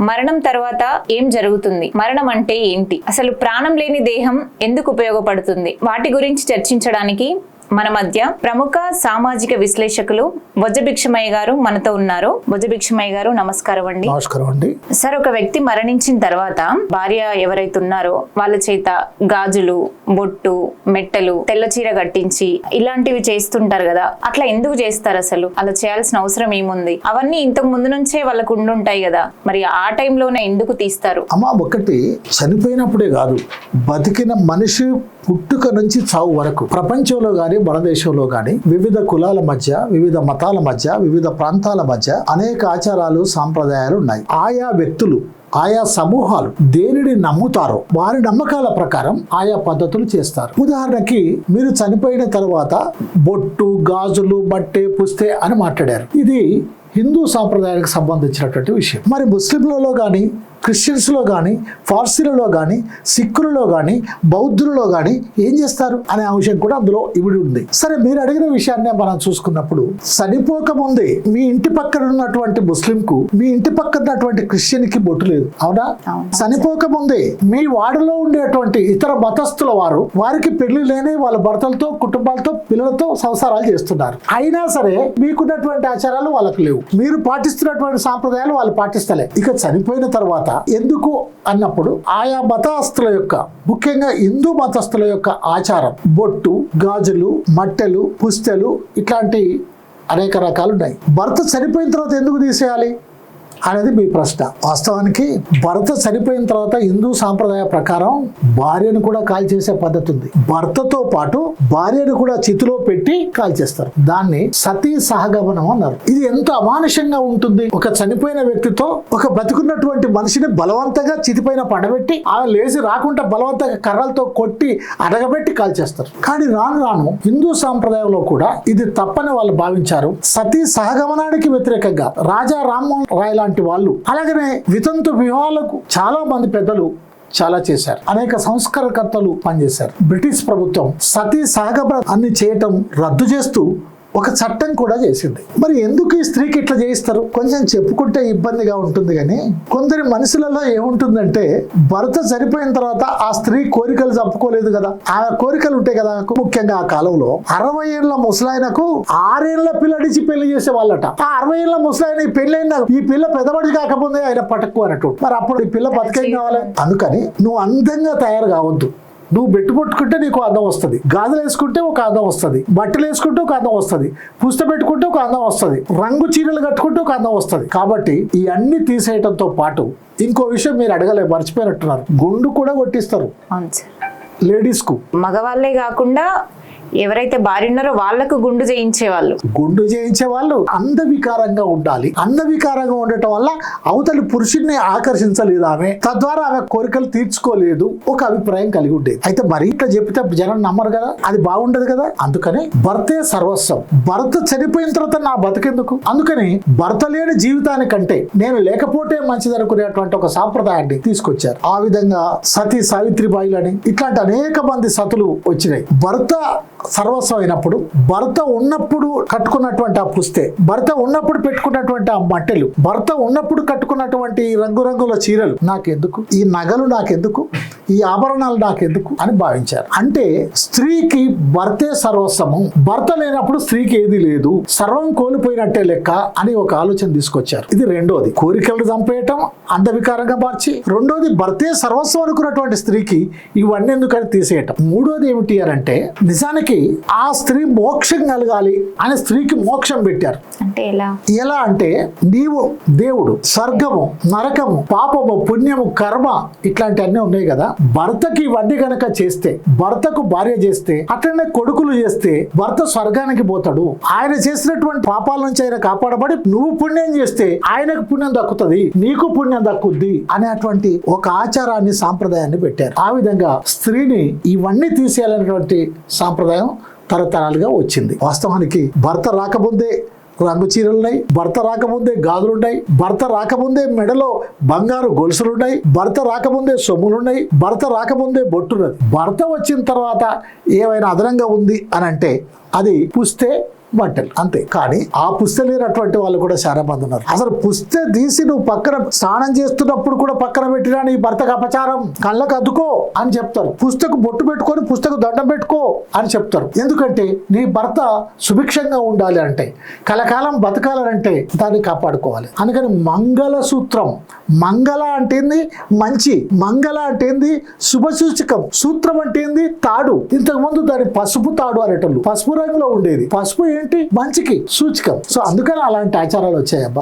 మరణం తర్వాత ఏం జరుగుతుంది? మరణం అంటే ఏంటి? అసలు ప్రాణం లేని దేహం ఎందుకు ఉపయోగపడుతుంది? వాటి గురించి చర్చించడానికి మన మధ్య ప్రముఖ సామాజిక విశ్లేషకులు బొజ్జభిక్షమయ్య గారు మనతో ఉన్నారు. బొజ్జభిక్షమయ్య గారు నమస్కారం అండి. నమస్కారం అండి. సార్ ఒక వ్యక్తి మరణించిన తర్వాత భార్య ఎవరైతే ఉన్నారో వాళ్ళ చేత గాజులు బొట్టు మెట్టలు తెల్ల చీర కట్టించి ఇలాంటివి చేస్తుంటారు కదా అట్లా ఎందుకు చేస్తారు అసలు? అలా చేయాల్సిన అవసరం ఏముంది? అవన్నీ ఇంతకు ముందు నుంచే వాళ్ళకు ఉండుంటాయి కదా మరి ఆ టైంలోనే ఎందుకు తీస్తారు? అమ్మ ఒకటి చనిపోయినప్పుడే కాదు బతికిన మనిషి పుట్టుక నుంచి చావు వరకు ప్రపంచంలో కానీ మన దేశంలో కానీ వివిధ కులాల మధ్య వివిధ మతాల మధ్య వివిధ ప్రాంతాల మధ్య అనేక ఆచారాలు సాంప్రదాయాలు ఉన్నాయి. ఆయా వ్యక్తులు ఆయా సమూహాలు దేనిని నమ్ముతారో వారి నమ్మకాల ప్రకారం ఆయా పద్ధతులు చేస్తారు. ఉదాహరణకి మీరు చనిపోయిన తర్వాత బొట్టు గాజులు బట్టే పుస్తే అని మాట్లాడారు. ఇది హిందూ సాంప్రదాయానికి సంబంధించినటువంటి విషయం. మరి ముస్లింలలో కానీ క్రిస్టియన్స్లో కానీ ఫార్సీలలో కానీ సిక్కులలో కానీ బౌద్ధులలో కానీ ఏం చేస్తారు అనే అంశం కూడా అందులో ఇవిడి ఉంది. సరే మీరు అడిగిన విషయాన్ని మనం చూసుకున్నప్పుడు చనిపోక ముందే మీ ఇంటి పక్కన ఉన్నటువంటి ముస్లింకు మీ ఇంటి పక్కన ఉన్నటువంటి క్రిస్టియన్కి బొట్టు లేదు. అవునా. చనిపోక ముందే మీ వాడలో ఉండేటువంటి ఇతర మతస్థుల వారు వారికి పెళ్ళి లేని వాళ్ళ భర్తలతో కుటుంబాలతో పిల్లలతో సంసారాలు చేస్తున్నారు. అయినా సరే మీకున్నటువంటి ఆచారాలు వాళ్ళకు లేవు. మీరు పాటిస్తున్నటువంటి సాంప్రదాయాలు వాళ్ళు పాటిస్తలే. ఇక చనిపోయిన తర్వాత ఎందుకు అన్నప్పుడు ఆయా మతస్థుల యొక్క ముఖ్యంగా హిందూ మతస్థుల యొక్క ఆచారం. బొట్టు గాజులు మట్టెలు పుస్తెలు ఇట్లాంటి అనేక రకాలు ఉన్నాయి భర్త చనిపోయిన తర్వాత ఎందుకు తీసేయాలి? అనేది మీ ప్రశ్న. వాస్తవానికి భర్త చనిపోయిన తర్వాత హిందూ సాంప్రదాయ ప్రకారం భార్యను కూడా కాల్చేసే పద్ధతి ఉంది. భర్తతో పాటు భార్యను కూడా చితిలో పెట్టి కాల్చేస్తారు దాన్ని సతీ సహగమనం అన్నారు. ఇది ఎంత అమానుషంగా ఉంటుంది? ఒక చనిపోయిన వ్యక్తితో ఒక బతుకున్నటువంటి మనిషిని బలవంతంగా చితిపైన పడబెట్టి ఆమె లేచి రాకుండా బలవంతంగా కర్రలతో కొట్టి అడగబెట్టి కాల్చేస్తారు కానీ రాను రాను హిందూ సాంప్రదాయంలో కూడా ఇది తప్పని వాళ్ళు భావించారు. సతీ సహగమనానికి వ్యతిరేకంగా రాజా రామ్మోహన్ రాయ్ లాంటి వాళ్ళు. అలాగనే వితంతు వివాహాలకు చాలా మంది పెద్దలు చాలా చేశారు. అనేక సంస్కరణకర్తలు పనిచేశారు. బ్రిటిష్ ప్రభుత్వం సతీ సహగమనం అన్ని చేయటం రద్దు చేస్తూ ఒక చట్టం కూడా చేసింది. మరి ఎందుకు ఈ స్త్రీకి ఇట్లా చేయిస్తారు? కొంచెం చెప్పుకుంటే ఇబ్బందిగా ఉంటుంది కానీ కొందరి మనసులలో ఏముంటుందంటే భర్త చనిపోయిన తర్వాత ఆ స్త్రీ కోరికలు చంపుకోలేదు కదా. ఆ కోరికలు ఉంటాయి కదా. ముఖ్యంగా ఆ కాలంలో అరవై ఏళ్ళ ముసలాయనకు ఆరేళ్ళ పిల్లడిచి పెళ్ళి చేసే వాళ్ళట. ఆ అరవై ఏళ్ళ ముసలాయన ఈ పెళ్ళైన ఈ పిల్ల పెదబడి కాకముందే ఆయన పటక్కు అన్నట్టు. మరి అప్పుడు ఈ పిల్ల బతికేం కావాలి? అందుకని నువ్వు అందంగా తయారు కావద్దు. నువ్వు బెట్టు పట్టుకుంటే నీకు అందం వస్తుంది. గాజులు వేసుకుంటే ఒక అందం వస్తుంది. బట్టలు వేసుకుంటే ఒక అందం వస్తుంది. పుస్త పెట్టుకుంటే ఒక అందం వస్తుంది. రంగు చీరలు కట్టుకుంటే ఒక అందం వస్తుంది. కాబట్టి ఈ అన్ని తీసేయటంతో పాటు ఇంకో విషయం మీరు అడగలే మర్చిపోయినట్టున్నారు. గుండు కూడా కొట్టిస్తారు. అవును సార్. లేడీస్కు మగవాళ్ళే కాకుండా ఎవరైతే భార్య వాళ్ళకు వాళ్ళకు గుండు చేయించేవాళ్ళు. గుండు చేయించే వాళ్ళు అందవికారంగా ఉండాలి. అందవికారంగా ఉండటం వల్ల అవతలి పురుషుడిని ఆకర్షించలేదు ఆమె. తద్వారా ఆమె కోరికలు తీర్చుకోలేదు. ఒక అభిప్రాయం కలిగి ఉండేది. అయితే మరి ఇట్లా చెప్తే జనం నమ్మరు కదా? అది బాగుండదు కదా? అందుకని భర్తే సర్వస్వం. భర్త చనిపోయిన తర్వాత నా బతికెందుకు? అందుకని భర్త లేని జీవితానికంటే నేను లేకపోతే మంచిది అనుకునేటువంటి ఒక సాంప్రదాయాన్ని తీసుకొచ్చారు. ఆ విధంగా సతీ సావిత్రిబాయిలని ఇట్లాంటి అనేక మంది సతులు వచ్చినాయి. భర్త సర్వస్వం అయినప్పుడు భర్త ఉన్నప్పుడు కట్టుకున్నటువంటి ఆ పుస్తే భర్త ఉన్నప్పుడు పెట్టుకున్నటువంటి ఆ మట్టెలు భర్త ఉన్నప్పుడు కట్టుకున్నటువంటి ఈ రంగురంగుల చీరలు నాకెందుకు? ఈ నగలు నాకెందుకు? ఈ ఆభరణాలు నాకెందుకు? అని భావించారు. అంటే స్త్రీకి భర్తే సర్వస్వము భర్త లేనప్పుడు స్త్రీకి ఏది లేదు సర్వం కోల్పోయినట్టే లెక్క అని ఒక ఆలోచన తీసుకొచ్చారు. ఇది రెండోది. కోరికలు చంపేయటం అంధవికారంగా మార్చి రెండోది భర్తే సర్వస్వం అనుకున్నటువంటి స్త్రీకి ఇవన్నీ ఎందుకని తీసేయటం? మూడోది ఏమిటి అంటే నిజానికి ఆ స్త్రీ మోక్షం కలగాలి అని స్త్రీకి మోక్షం పెట్టారు. అంటే ఎలా? ఎలా అంటే నీవు దేవుడు స్వర్గము నరకము పాపము పుణ్యము కర్మ ఇట్లాంటివన్నీ ఉన్నాయి కదా. భర్తకి ఇవన్నీ గనక చేస్తే భర్తకు భార్య చేస్తే అట్లనే కొడుకులు చేస్తే భర్త స్వర్గానికి పోతాడు. ఆయన చేసినటువంటి పాపాల నుంచి ఆయన కాపాడబడి నువ్వు పుణ్యం చేస్తే ఆయనకు పుణ్యం దక్కుతుంది నీకు పుణ్యం దక్కుద్ది అనేటువంటి ఒక ఆచారాన్ని సాంప్రదాయాన్ని పెట్టారు. ఆ విధంగా స్త్రీని ఇవన్నీ తీసేయాలనేటువంటి సాంప్రదాయం తరతరాలుగా వచ్చింది. వాస్తవానికి భర్త రాకముందే రంగు చీరలున్నాయి భర్త రాకముందే గాజులున్నాయి భర్త రాకముందే మెడలో బంగారు గొలుసులున్నాయి భర్త రాకముందే సొమ్ములున్నాయి భర్త రాకముందే బొట్టున్నది. భర్త వచ్చిన తర్వాత ఏమైనా అదనంగా ఉంది అని అంటే అది పుస్తే బట్టలు అంతే. కానీ ఆ పుస్తె లేనటువంటి వాళ్ళు కూడా చాలా మంది ఉన్నారు. అసలు పుస్తె తీసి నువ్వు పక్కన స్నానం చేస్తున్నప్పుడు కూడా పక్కన పెట్టినా నీ భర్తకు అపచారం? కళ్ళకు అద్దుకో అని చెప్తారు. పుస్తకు బొట్టు పెట్టుకొని పుస్తకు దండం పెట్టుకో అని చెప్తారు. ఎందుకంటే నీ భర్త సుభిక్షంగా ఉండాలి అంటే కలకాలం బతకాలంటే దాన్ని కాపాడుకోవాలి. అందుకని మంగళ సూత్రం మంగళ అంటే మంచి. మంగళ అంటే ఏంది? శుభ సూచకం. సూత్రం అంటే ఏంది? తాడు. ఇంతకుముందు దాని పసుపు తాడు అనేటోళ్ళు. పసుపు రంగులో ఉండేది. పసుపు ఏంటి? మంచికి సూచికం. సో అందుకని అలాంటి ఆచారాలు వచ్చాయి అబ్బా